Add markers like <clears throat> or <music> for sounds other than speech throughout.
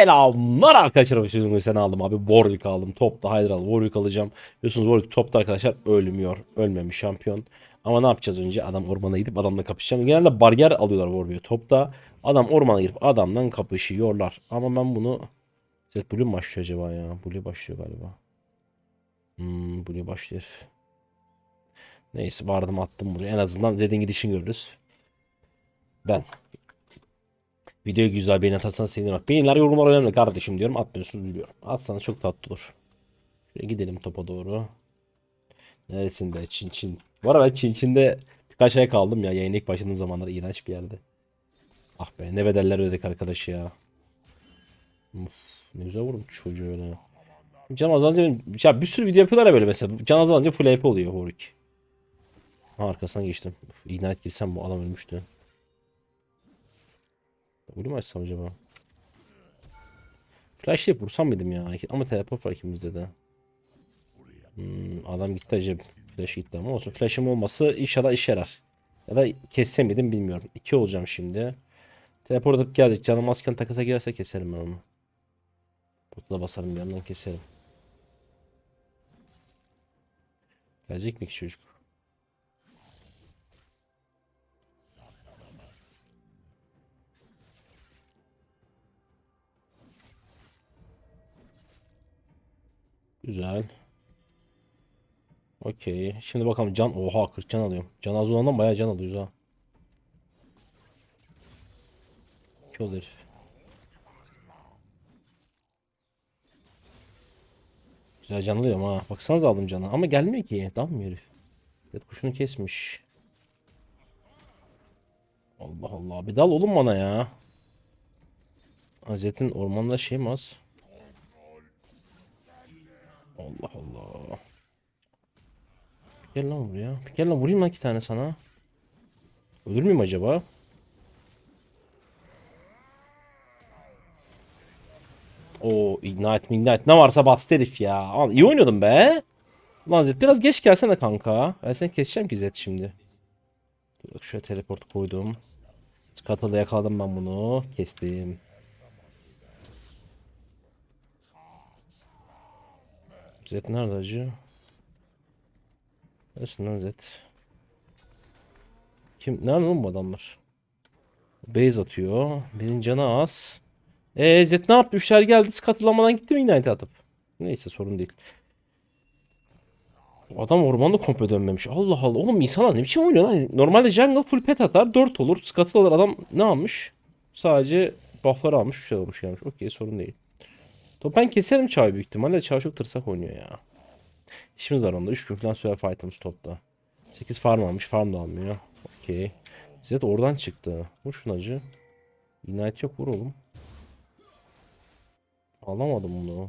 Selamlar arkadaşlar. Şimdi sen aldım abi. Warwick aldım. Topta Hydra. Warwick alacağım. Biliyorsunuz Warwick topta arkadaşlar ölmüyor. Ölmemiş şampiyon. Ama ne yapacağız önce? Adam ormana gidip adamla kapışacağım. Genelde baryer alıyorlar Warwick'u topta. Adam ormana girip adamdan kapışıyorlar. Ama ben bunu... Evet Blue başlıyor acaba ya? Blue başlıyor galiba. Hmm, Blue başlıyor. Neyse vardım attım buraya. En azından Zed'in gidişini görürüz. Ben Videoyu güzel beğeni atarsanız sevinirim. Bak, Beğeniler yorumlar önemli kardeşim diyorum. Atmıyorsunuz biliyorum. Atsanız çok tatlı olur. Şöyle gidelim topa doğru. Neresinde? Çin Çin. Bu arada Çin Çin'de birkaç ay kaldım ya. Yayına ilk başladığım zamanlar iğrenç bir yerde. Ah be ne bedeller ödedik arkadaş ya. Uf, ne güzel vurdum çocuğu öyle. Can benim- ya bir sürü video yapıyorlar ya böyle mesela. Can azalınca full AP oluyor Horik. Arkasından geçtim. Uf, ignite girsem bu adam ölmüştü. Mu açsam acaba? Flashlayıp vursam mıydım ya? Ama teleport var ikimizde de. Hmm, adam gitti acaba. Flash gitti ama olsun. Flash'ım olması inşallah işe yarar. Ya da kessem miydim bilmiyorum. İki olacağım şimdi. Teleport atıp gelecek. Canım asken takasa girerse keserim ben onu. Burada basarım yandan keserim. Gelecek mi ki çocuk? Güzel. Okey. Şimdi bakalım can. Oha 40 can alıyorum. Can az olandan bayağı can alıyoruz ha. Oldu herif. Güzel can alıyorum ha. Baksanıza aldım canı. Ama gelmiyor ki. Dalmıyor herif. Evet kuşunu kesmiş. Allah Allah. Bir dal oğlum bana ya. Azetin ormanda şey mi az? Allah Allah. Gel lan buraya. Gel lan vurayım lan iki tane sana. Ölür müyüm acaba? O ignite ignite ne varsa bastı herif ya. Al, iyi oynuyordun be. Lan Zed biraz geç gelsene kanka. Ben seni keseceğim ki Zed şimdi. Dur şöyle teleport koydum. Scuttle'da yakaladım ben bunu. Kestim. Zed nerede acı? Neresin lan Zed? Kim? Nerede oğlum bu adamlar? Base atıyor. Benim canı az. Eee Zed ne yaptı? Üçler geldi. Katılamadan gitti mi Ignite atıp? Neyse sorun değil. Adam ormanda komple dönmemiş. Allah Allah. Oğlum insanlar ne biçim oynuyor lan? Normalde jungle full pet atar. 4 olur. Scuttle alır. Adam ne almış? Sadece buff'ları almış. 3 olmuş gelmiş. Okey sorun değil. Top ben keserim Çağ'ı büyük ihtimalle. Çağ çok tırsak oynuyor ya. İşimiz var onda. 3 gün falan sürer fight'ımız topta. 8 farm almış. Farm da almıyor. Okey. Zed oradan çıktı. Vur şunu acı. Ignite yok vur oğlum. Alamadım bunu.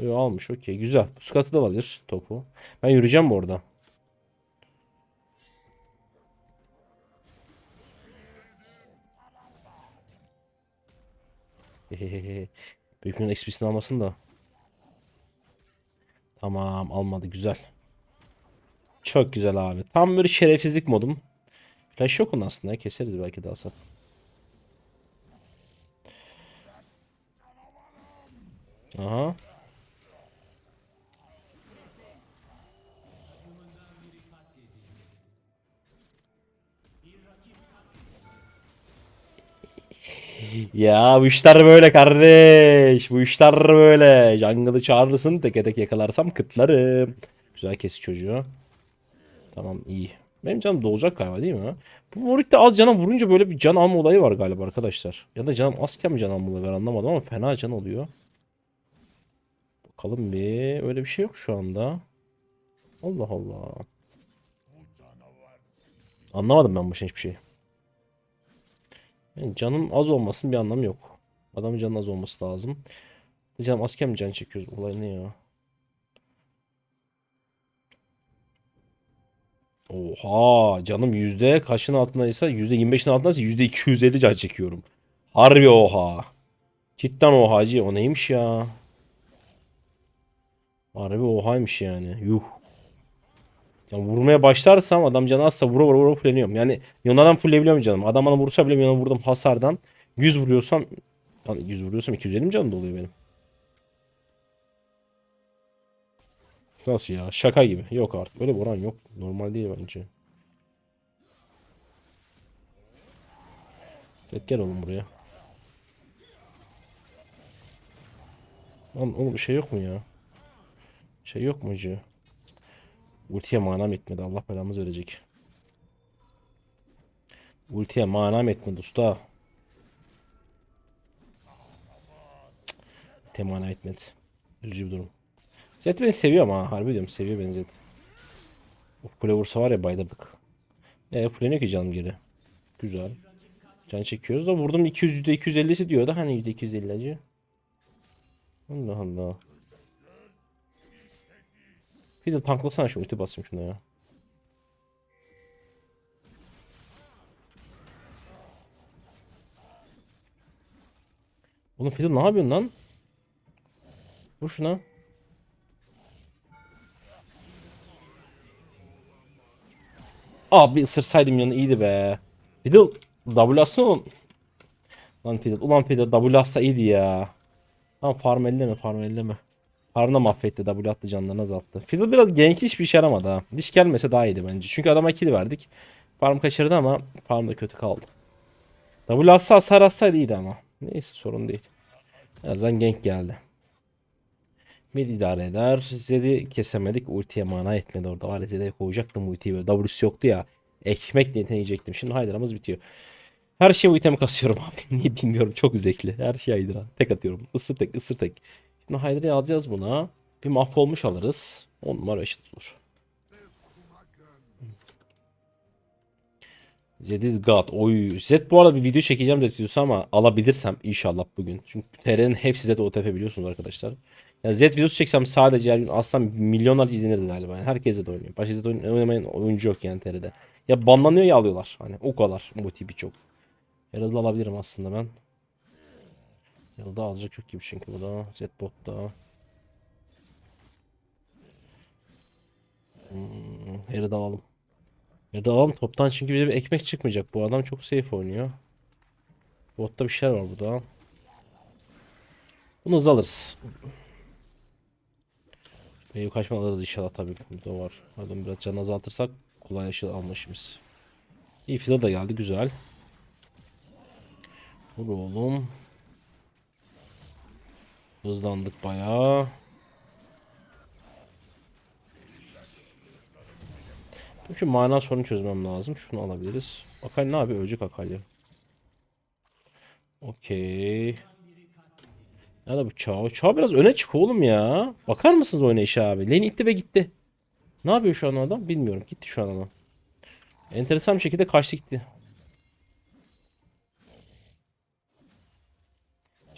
Yo, almış okey güzel. Bu skatı da alır topu. Ben yürüyeceğim bu orada. <laughs> Büyükünün XP'sini almasın da. Tamam almadı güzel. Çok güzel abi. Tam böyle şerefsizlik modum. Flash yok onun aslında. Keseriz belki daha sonra. Aha. Ya bu işler böyle kardeş. Bu işler böyle. Jungle'ı çağırırsın teke tek yakalarsam kıtlarım. Güzel kes çocuğu. Tamam iyi. Benim canım dolacak galiba değil mi? Bu Warwick'te az cana vurunca böyle bir can alma olayı var galiba arkadaşlar. Ya da canım azken mi can alma olayı var anlamadım ama fena can oluyor. Bakalım bir. Öyle bir şey yok şu anda. Allah Allah. Anlamadım ben bu şey hiçbir şey. Yani canım az olmasın bir anlamı yok. Adamın canı az olması lazım. Canım azken mi can çekiyoruz? Olay ne ya? Oha canım yüzde kaçın altındaysa yüzde 25'in altındaysa yüzde 250 can çekiyorum. Harbi oha. Cidden oha hacı o neymiş ya? Harbi ohaymış yani. Yuh. Yani vurmaya başlarsam adam canı azsa vura vura vura fulleniyorum. Yani Yona'dan fullleyebiliyorum canım. Adam bana vursa bile Yona vurdum hasardan. 100 vuruyorsam Lan 100 vuruyorsam 250 mi canım doluyor benim? Nasıl ya? Şaka gibi. Yok artık. Öyle bir yok. Normal değil bence. Evet gel oğlum buraya. Lan oğlum şey yok mu ya? Şey yok mu acı? Ultiye manam etmedi. Allah belamızı verecek. Ultiye manam etmedi usta. Ultiye manam etmedi. Üzücü bir durum. Zed beni seviyor ama harbi diyorum seviyor beni Zed. O kule vursa var ya baydırdık. E fuleniyor ki canım geri. Güzel. Can çekiyoruz da vurdum 200 250'si diyor da hani %250 acı. Allah Allah. Bir de tanklasana şu ulti basayım şuna ya. Oğlum Fiddle ne yapıyorsun lan? Vur şuna. Abi ısırsaydım yanı iyiydi be. Fiddle W atsana oğlum. Lan Fiddle. Ulan Fiddle W atsa iyiydi ya. Tamam farm elleme farm elleme. Farm da mahvetti W attı canlarını azalttı. Fiddle biraz genk hiçbir işe yaramadı ha. Diş gelmese daha iyiydi bence. Çünkü adama kill verdik. Farm kaçırdı ama farm da kötü kaldı. W atsa hasar atsaydı iyiydi ama. Neyse sorun değil. En azından gank geldi. Mid idare eder. Zed'i kesemedik. Ultiye mana etmedi orada. Var Zed'e koyacaktım ultiyi böyle. W'si yoktu ya. Ekmek niyetine yiyecektim. Şimdi Hydra'mız bitiyor. Her şeye bu itemi kasıyorum <laughs> abi. Niye bilmiyorum. Çok zevkli. Her şey Hydra. Tek atıyorum. Isır tek ısır tek. Şimdi Hydra'yı alacağız buna. Bir mahvolmuş alırız. 10 numara eşit olur. Zed'iz God. Oy. Zed bu arada bir video çekeceğim Zed videosu ama alabilirsem inşallah bugün. Çünkü TR'nin hepsi Zed OTP biliyorsunuz arkadaşlar. Yani Zed videosu çeksem sadece her gün aslan milyonlarca izlenirdi galiba. Yani herkes Zed oynuyor. Başka Zed oyn- oynamayan oyuncu yok yani TR'de. Ya banlanıyor ya alıyorlar. Hani o kadar motivi çok. Herald'ı alabilirim aslında ben. Herald'ı alacak yok gibi çünkü burada. Zed botta. Hmm, Herald'ı alalım. Herald'ı alalım toptan çünkü bize bir ekmek çıkmayacak. Bu adam çok safe oynuyor. Botta bir şeyler var burada. Bunu alırız. Meyve kaçma alırız inşallah tabii. Burada var. Pardon biraz can azaltırsak kolay aşı alma işimiz. İyi fiddle da geldi güzel. Vur oğlum. Hızlandık bayağı. Şu mana sorunu çözmem lazım. Şunu alabiliriz. Akali ne yapıyor? Ölecek Akali. Okey. Nerede bu Chao? Chao biraz öne çık oğlum ya. Bakar mısınız oynayışa abi? Lane itti ve gitti. Ne yapıyor şu an adam? Bilmiyorum. Gitti şu an adam. Enteresan bir şekilde kaçtı gitti.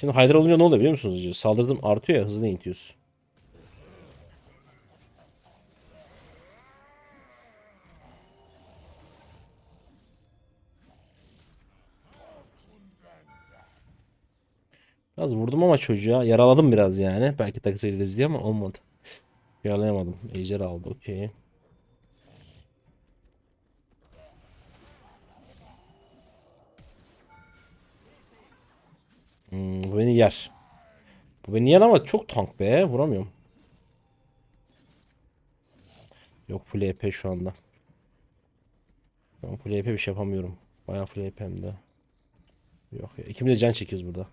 Şimdi Hydra olunca ne oluyor biliyor musunuz? hacı? Saldırdım artıyor ya hızlı itiyoruz. Biraz vurdum ama çocuğa yaraladım biraz yani. Belki takılırız diye ama olmadı. Yaralayamadım. Ejder aldı okey. Hmm, bu beni yer. Bu beni yer ama çok tank be. Vuramıyorum. Yok full EP şu anda. Ben full EP bir şey yapamıyorum. Bayağı full EP hem de. Yok ya. İkimiz de can çekiyoruz burada.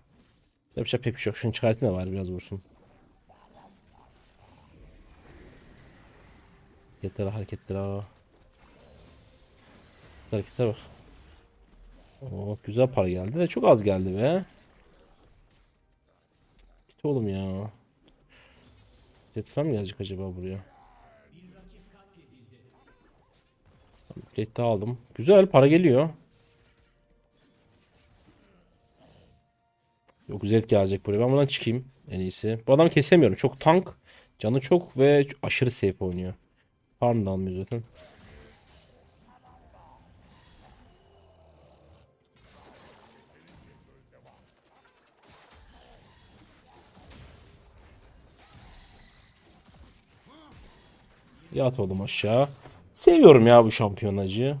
Yapacak pek bir şey yok. Şunu çıkartayım da var biraz vursun. Hareketlere hareketlere ha. Hareketlere bak. Oo, güzel para geldi de çok az geldi be. Git oğlum ya. Falan mı gelecek acaba buraya? Jet'i aldım. Güzel para geliyor. Yok Zed gelecek buraya. Ben buradan çıkayım en iyisi. Bu adamı kesemiyorum. Çok tank. Canı çok ve aşırı safe oynuyor. Farm da almıyor zaten. Yat oğlum aşağı. Seviyorum ya bu şampiyonacıyı.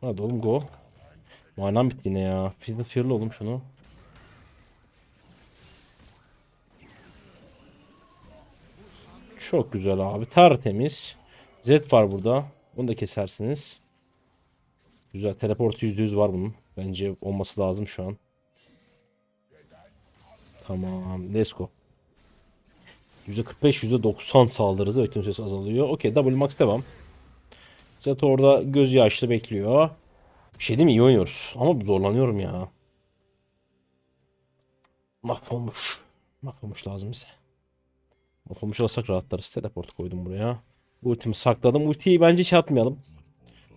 Hadi oğlum go. Manam bitti yine ya. Fear'lı fear'lı oğlum şunu. Çok güzel abi. Tertemiz. Z var burada. Bunu da kesersiniz. Güzel. Teleport %100 var bunun. Bence olması lazım şu an. Tamam. Let's go. %45 %90 saldırı tüm süresi azalıyor. Okey double max devam. Zet orada göz yaşlı bekliyor. Bir şey değil mi? İyi oynuyoruz. Ama zorlanıyorum ya. Mahvolmuş. Mahvolmuş lazım bize. Mahvolmuş alsak rahatlarız. Teleport koydum buraya. Ultimi sakladım. Ultiyi bence hiç atmayalım.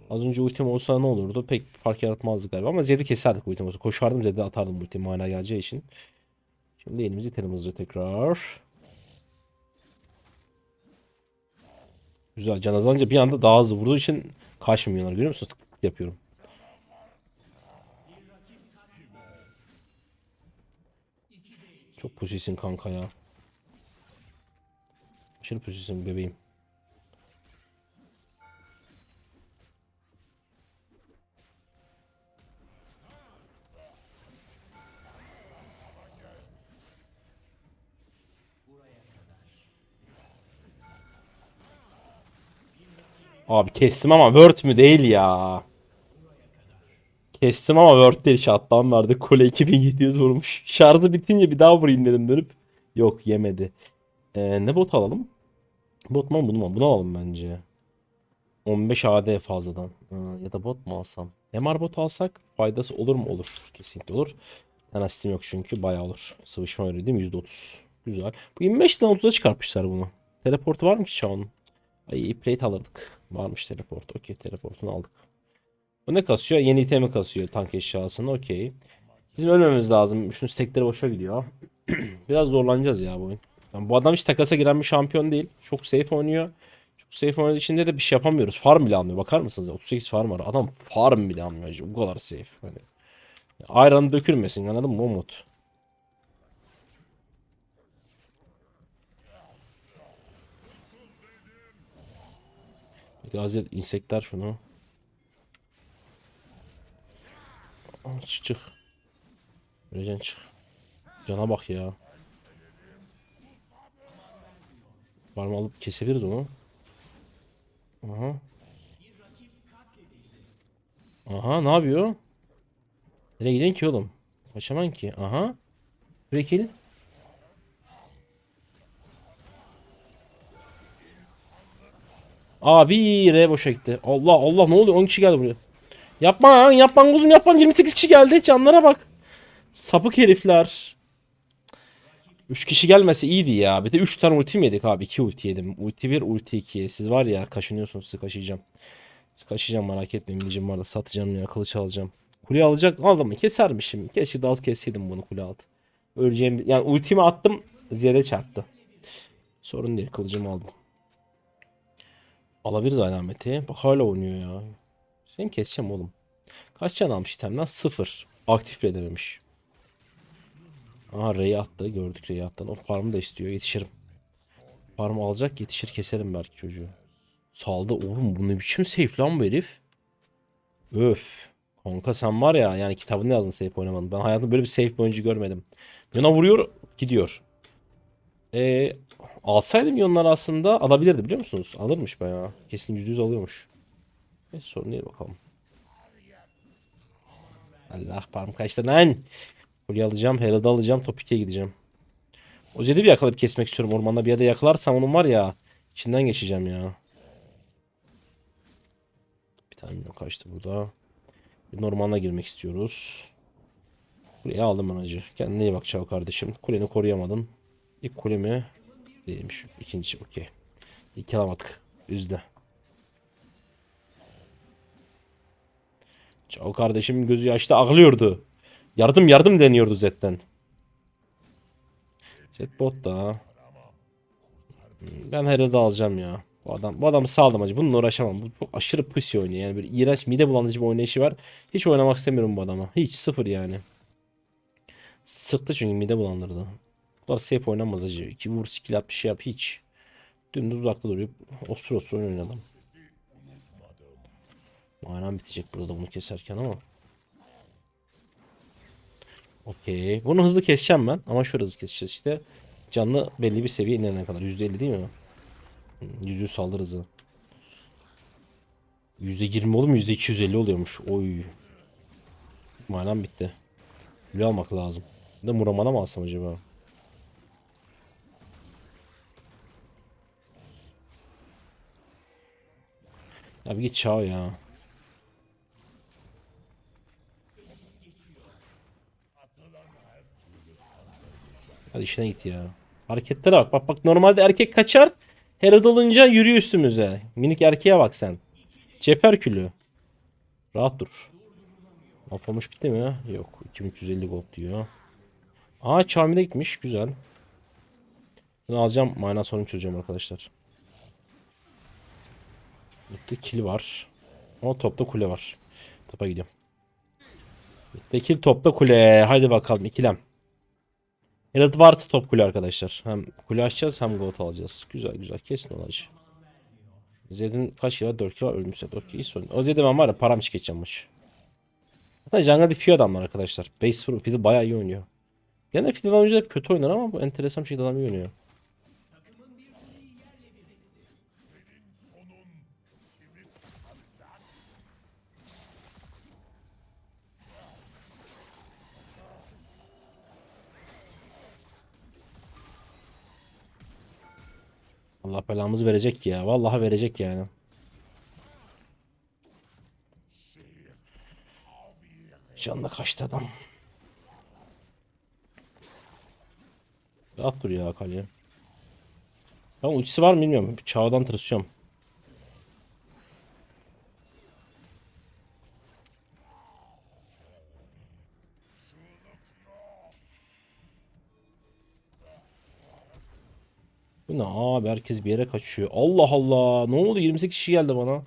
Az önce ultim olsa ne olurdu? Pek fark yaratmazdı galiba ama Zed'i keserdik ultim olsa. Koşardım Zed'i atardım ultim mana geleceği için. Şimdi elimizi hızlı tekrar. Güzel can azalınca bir anda daha hızlı vurduğu için kaçmıyorlar görüyor musunuz? Tık tık yapıyorum. Çok pozisyon kanka ya. Aşırı pozisyon bebeğim. Abi kestim ama Word mü değil ya. Kestim ama Word değil şattan verdi. Kule 2700 vurmuş. Şarjı bitince bir daha vurayım dedim dönüp. Yok yemedi. Ee, ne bot alalım? Bot mu bunu mu? Bunu alalım bence. 15 AD fazladan. Ha, ya da bot mu alsam? MR bot alsak faydası olur mu? Olur. Kesinlikle olur. Anastim yok çünkü bayağı olur. Sıvışma öyle değil mi? %30. Güzel. Bu 25'ten 30'a çıkartmışlar bunu. Teleportu var mı ki çağın? Ay plate alırdık. Varmış teleport. Okey teleportunu aldık. Bu ne kasıyor? Yeni itemi kasıyor tank eşyasını. Okey. Bizim ölmemiz lazım. Şunun stekleri boşa gidiyor. <clears throat> Biraz zorlanacağız ya bu oyun. Yani bu adam hiç takasa giren bir şampiyon değil. Çok safe oynuyor. Çok safe oynadığı için de, bir şey yapamıyoruz. Farm bile almıyor. Bakar mısınız? 38 farm var. Adam farm bile almıyor. Bu kadar safe. Hani ayranı dökülmesin anladın mı Umut? Gazi insekler şunu. Çık çık. Öleceksin çık. Cana bak ya. Var mı alıp kesebiliriz onu. Aha. Aha ne yapıyor? Nereye gidiyorsun ki oğlum? Kaçaman ki. Aha. Breakil. Abi R boşa gitti. Allah Allah ne oluyor? 10 kişi geldi buraya. Yapma yapma kuzum yapma. 28 kişi geldi. Canlara bak. Sapık herifler. 3 kişi gelmesi iyiydi ya. Bir de 3 tane ulti mi yedik abi? 2 ulti yedim. Ulti 1, ulti 2. Siz var ya kaşınıyorsunuz sizi kaşıyacağım. Kaşıyacağım merak etmeyin. Bilgim var da satacağım ya. Kılıç alacağım. Kule alacak aldım mı? Kesermişim. Keşke daha az kesseydim bunu kule altı. Öleceğim. Yani ultimi attım. Ziyade çarptı. Sorun değil. Kılıcımı aldım. Alabiliriz alameti. Bak hala oynuyor ya. Seni keseceğim oğlum. Kaç can almış itemden? Sıfır. Aktif bile edememiş. Aha R'yi attı. Gördük R'yi attı. O farmı da istiyor. Yetişirim. Farm alacak yetişir keserim belki çocuğu. Saldı oğlum bu ne biçim safe lan bu herif. Öf. Kanka sen var ya yani kitabında yazdın safe oynamadın. Ben hayatımda böyle bir safe oyuncu görmedim. Yona vuruyor gidiyor. Eee alsaydım yonlar aslında alabilirdi biliyor musunuz? Alırmış bayağı. Kesin %100 alıyormuş. Neyse sorun değil bakalım. Allah parmak kaçtı lan. Kulye alacağım. Herald'ı alacağım. Top 2'ye gideceğim. O Zed'i bir yakalayıp kesmek istiyorum. Ormanda bir yerde yakalarsam onun var ya. içinden geçeceğim ya. Bir tane yok kaçtı burada. Bir Normana girmek istiyoruz. Kuleyi aldım ben. Kendine iyi bak Çav kardeşim. Kuleni koruyamadın. İlk kule mi? Değilmiş. İkinci okey. İlk alamadık. Üzdü. Çav kardeşim gözü yaşta ağlıyordu. Yardım yardım deniyordu Zed'den. Zed bot da. Hmm, Ben Herald'ı alacağım ya. Bu adam bu adamı saldım acı. Bununla uğraşamam. Bu çok aşırı pussy oynuyor. Yani bir iğrenç mide bulandırıcı bir oynayışı var. Hiç oynamak istemiyorum bu adama. Hiç sıfır yani. Sıktı çünkü mide bulandırdı. Bu kadar safe oynanmaz acı. İki vur skill at bir şey yap hiç. Dümdüz uzakta duruyor. Osur osur oyun oynadım. Manam bitecek burada bunu keserken ama. Okey. Bunu hızlı keseceğim ben. Ama şöyle hızlı keseceğiz işte. Canlı belli bir seviye inene kadar. %50 değil mi? Hmm, %100 saldırı hızı. %20 olur mu? %250 oluyormuş. Oy. Manam bitti. Gülü almak lazım. De Muraman'a mı alsam acaba? Ya bir git çağ ya. Hadi işine git ya. Hareketlere bak. Bak bak normalde erkek kaçar. Herald olunca yürüyor üstümüze. Minik erkeğe bak sen. Ceper külü. Rahat dur. Alfamış bitti mi? Yok. 2350 gold diyor. Aa Charmine gitmiş. Güzel. Bunu alacağım. Mana sorunu çözeceğim arkadaşlar. Bitti. Kill var. Ama topta kule var. Topa gidiyorum. Bitti. Kill topta kule. Haydi bakalım. ikilem. Herald varsa top kule arkadaşlar. Hem kule açacağız hem gold alacağız. Güzel güzel. Kesin olacak. Zed'in kaç kilo? 4 kilo ölmüş Zed. Okey iyi sorun. O Zed'e ben var ya param geçeceğim maç. Hatta jungle'da Fio adamlar arkadaşlar. Base for Fiddle bayağı iyi oynuyor. Gene Fiddle oyuncular kötü oynar ama bu enteresan bir şekilde adam iyi oynuyor. Allah belamızı verecek ya. Vallahi verecek yani. Canla kaçtı adam. Rahat dur ya kaleye. Ben ultisi var mı bilmiyorum. Çağdan tırsıyorum. Bu ne abi herkes bir yere kaçıyor. Allah Allah. Ne oldu 28 kişi geldi bana.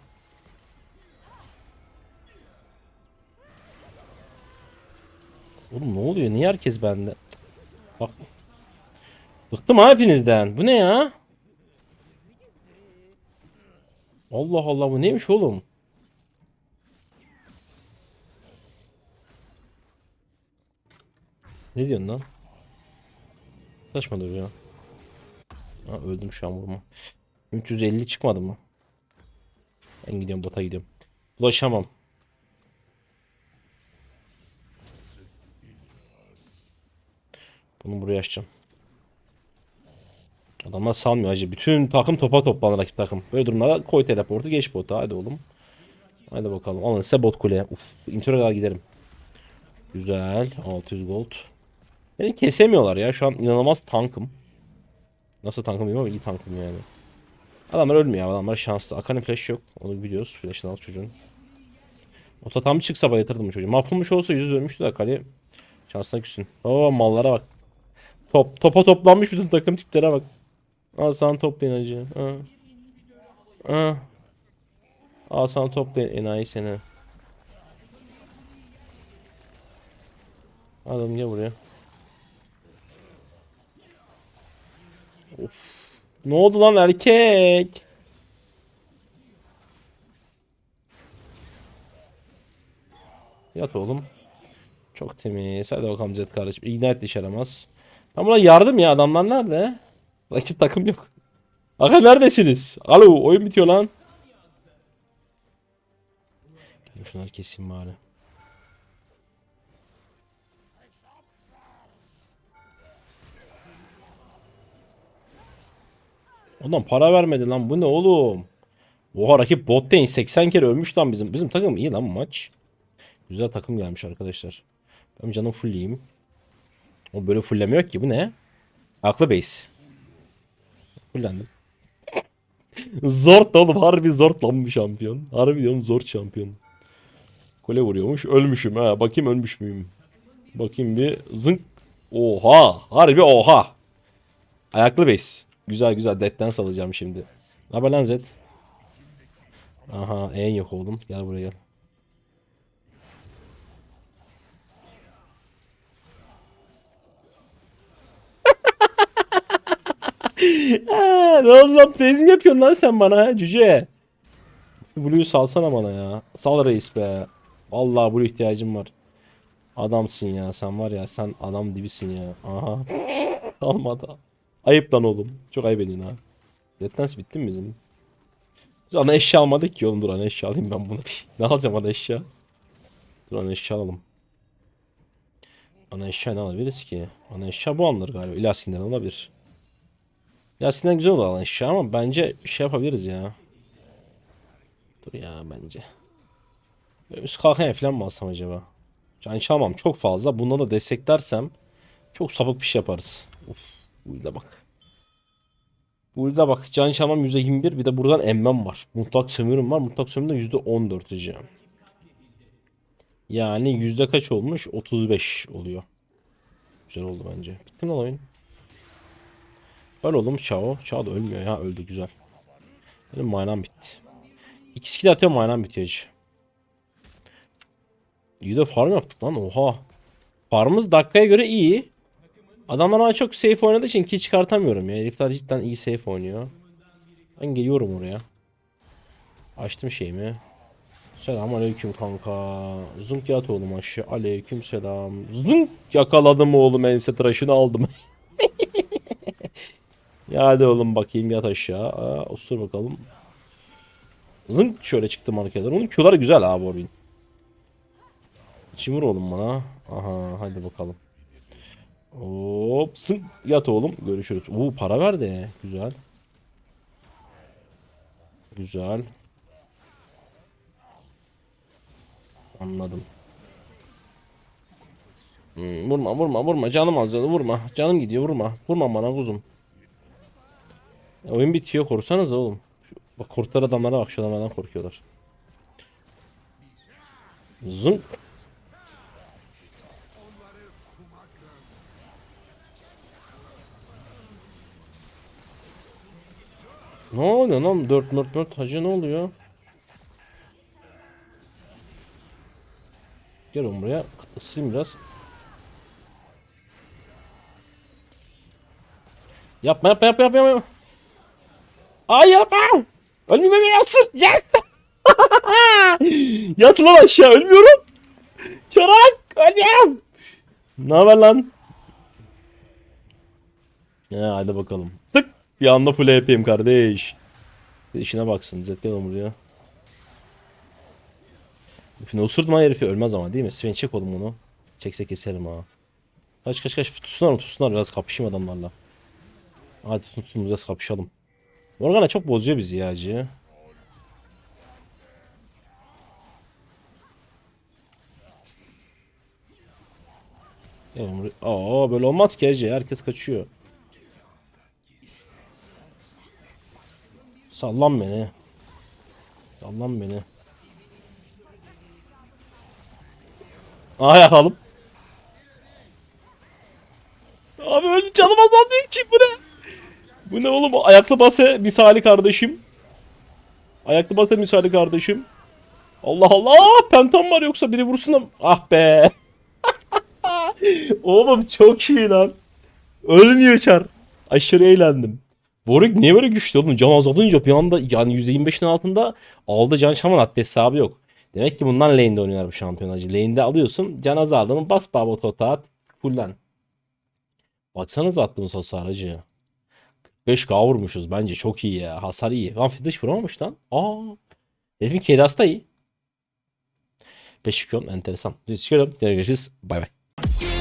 Oğlum ne oluyor? Niye herkes bende? Bak. Bıktım hepinizden. Bu ne ya? Allah Allah bu neymiş oğlum? Ne diyorsun lan? Saçma duruyor. Ha, öldüm şu an vurma. 350 çıkmadı mı? Ben gidiyorum bota gidiyorum. Ulaşamam. Bunu buraya açacağım. Adamlar salmıyor acı. Bütün takım topa toplanır rakip takım. Böyle durumlarda koy teleportu geç bota. Hadi oğlum. Hadi bakalım. Alın size bot kuleye. Uf. Intro'ya kadar giderim. Güzel. 600 gold. Beni kesemiyorlar ya. Şu an inanılmaz tankım. Nasıl tankım bilmiyorum ama iyi tankım yani. Adamlar ölmüyor. Adamlar şanslı. Akane flash yok. Onu biliyoruz. Flash'ını al çocuğun. Ota tam çıksa bayatırdım çocuğu. Mahvolmuş olsa yüzü ölmüştü de Akane şansına küsün. Oo mallara bak. Top, topa toplanmış bütün takım tiplere bak. Al sana toplayın acı. Ha. Al sana toplayın enayi seni. Adam gel buraya. Of. Ne oldu lan erkek? Yat oğlum. Çok temiz. Hadi bakalım Zed kardeşim. Ignite işe. Ben buna yardım ya. Adamlar nerede? Rakip takım yok. Aga neredesiniz? Alo oyun bitiyor lan. Şunları keseyim bari. Ondan para vermedi lan. Bu ne oğlum? Oha rakip bot değil. 80 kere ölmüş lan bizim. Bizim takım iyi lan maç. Güzel takım gelmiş arkadaşlar. Ben canım fullleyeyim. O böyle fulllemiyor ki. Bu ne? Aklı base. Fullendim. <laughs> zort oğlum. Harbi zort lan bu şampiyon. Harbi diyorum zort şampiyon. Kule vuruyormuş. Ölmüşüm ha. Bakayım ölmüş müyüm? Bakayım bir zınk. Oha. Harbi oha. Ayaklı base. Güzel güzel. Dead'den salacağım şimdi. Haber lan Zed? Aha en yok oğlum. Gel buraya gel. Ha, <laughs> ne oldu lan? Mi yapıyorsun lan sen bana cüce? Blue'yu salsana bana ya. Sal reis be. Vallahi Blue ihtiyacım var. Adamsın ya sen var ya sen adam dibisin ya. Aha. <laughs> Almadı. Ayıp lan oğlum. Çok ayıp ediyorsun ha. Yetmez bitti mi bizim? Biz ana eşya almadık ki oğlum dur ana eşya alayım ben bunu. <laughs> ne alacağım ana eşya? Dur ana eşya alalım. Ana eşya ne alabiliriz ki? Ana eşya bu anlar galiba. İlasinden olabilir. İlasinden güzel olur ana eşya ama bence şey yapabiliriz ya. Dur ya bence. Böyle üst kalkan falan mı alsam acaba? Can çalmam çok fazla. Bunda da desteklersem çok sapık bir şey yaparız. Uf, burada bak. Burada bak can çalmam %21 bir de buradan emmem var. Mutlak sömürüm var. Mutlak sömürüm de %14 diyeceğim. Yani yüzde kaç olmuş? 35 oluyor. Güzel oldu bence. Bitti mi oyun? Öl oğlum Chao. Chao da ölmüyor ya. Öldü güzel. Benim manam bitti. İkisi de atıyorum manam bitiyor hiç. İyi de farm yaptık lan oha. Farmımız dakikaya göre iyi. Adamlar ama çok safe oynadığı için ki çıkartamıyorum ya. Herifler cidden iyi safe oynuyor. Ben geliyorum oraya. Açtım şeyimi. Selam aleyküm kanka. Zunk yat oğlum aşağı. Aleyküm selam. Zunk yakaladım oğlum ense tıraşını aldım. <laughs> ya hadi oğlum bakayım yat aşağı. Aa, osur bakalım. Zınk şöyle çıktım arkadan. Onun Q'ları güzel abi Orbin. Çim vur oğlum bana. Aha hadi bakalım. Hop zınk yat oğlum. Görüşürüz. Oo para verdi. Güzel. Güzel. Anladım. Hmm, vurma vurma vurma canım az canım vurma. Canım gidiyor vurma. Vurma bana kuzum. Ya, oyun bitiyor korsanız oğlum. Bak kurtlar adamlara bak şu adamlardan korkuyorlar. Zınk. Ne oluyor lan 4 4 4 hacı ne oluyor? Gel buraya. Isırayım biraz. Yapma yapma yapma yapma. yapma. Ay yapma. Ölmemeye ısır. Yes. <laughs> Yat lan aşağı ölmüyorum. Çorak ölmüyorum. Ne haber lan? Ya hadi bakalım. Bir anda full yapayım kardeş. İşine baksın. Zetlen oğlum buraya. Şimdi osurdum herifi ölmez ama değil mi? Sven çek oğlum onu. Çekse keserim ha. Kaç kaç kaç tutsunlar mı tutsunlar biraz kapışayım adamlarla. Hadi tutun biraz kapışalım. Morgana çok bozuyor bizi ya acı. Aa böyle olmaz ki acı. Herkes kaçıyor. Sallan beni. Sallan beni. Aa yakalım. Abi öldü canım azaldı için bu ne? Bu ne oğlum ayaklı base misali kardeşim. Ayaklı base misali kardeşim. Allah Allah pentam var yoksa biri vursun da ah be. <laughs> oğlum çok iyi lan. Ölmüyor çar. Aşırı eğlendim. Warwick niye böyle güçlü oğlum? Can azalınca bir anda yani %25'in altında aldı can şaman at hesabı yok. Demek ki bundan lane'de oynuyorlar bu şampiyonacı. Lane'de alıyorsun. Can azaldı mı bas baba tota at. Fullen. Baksanıza attığımız hasar acı. 45k vurmuşuz bence çok iyi ya. Hasar iyi. Van Fiddish vuramamış lan. Aa. Herifin Kedas da iyi. 5 yüküm enteresan. Biz çıkıyorum. Görüşürüz. Bay bay.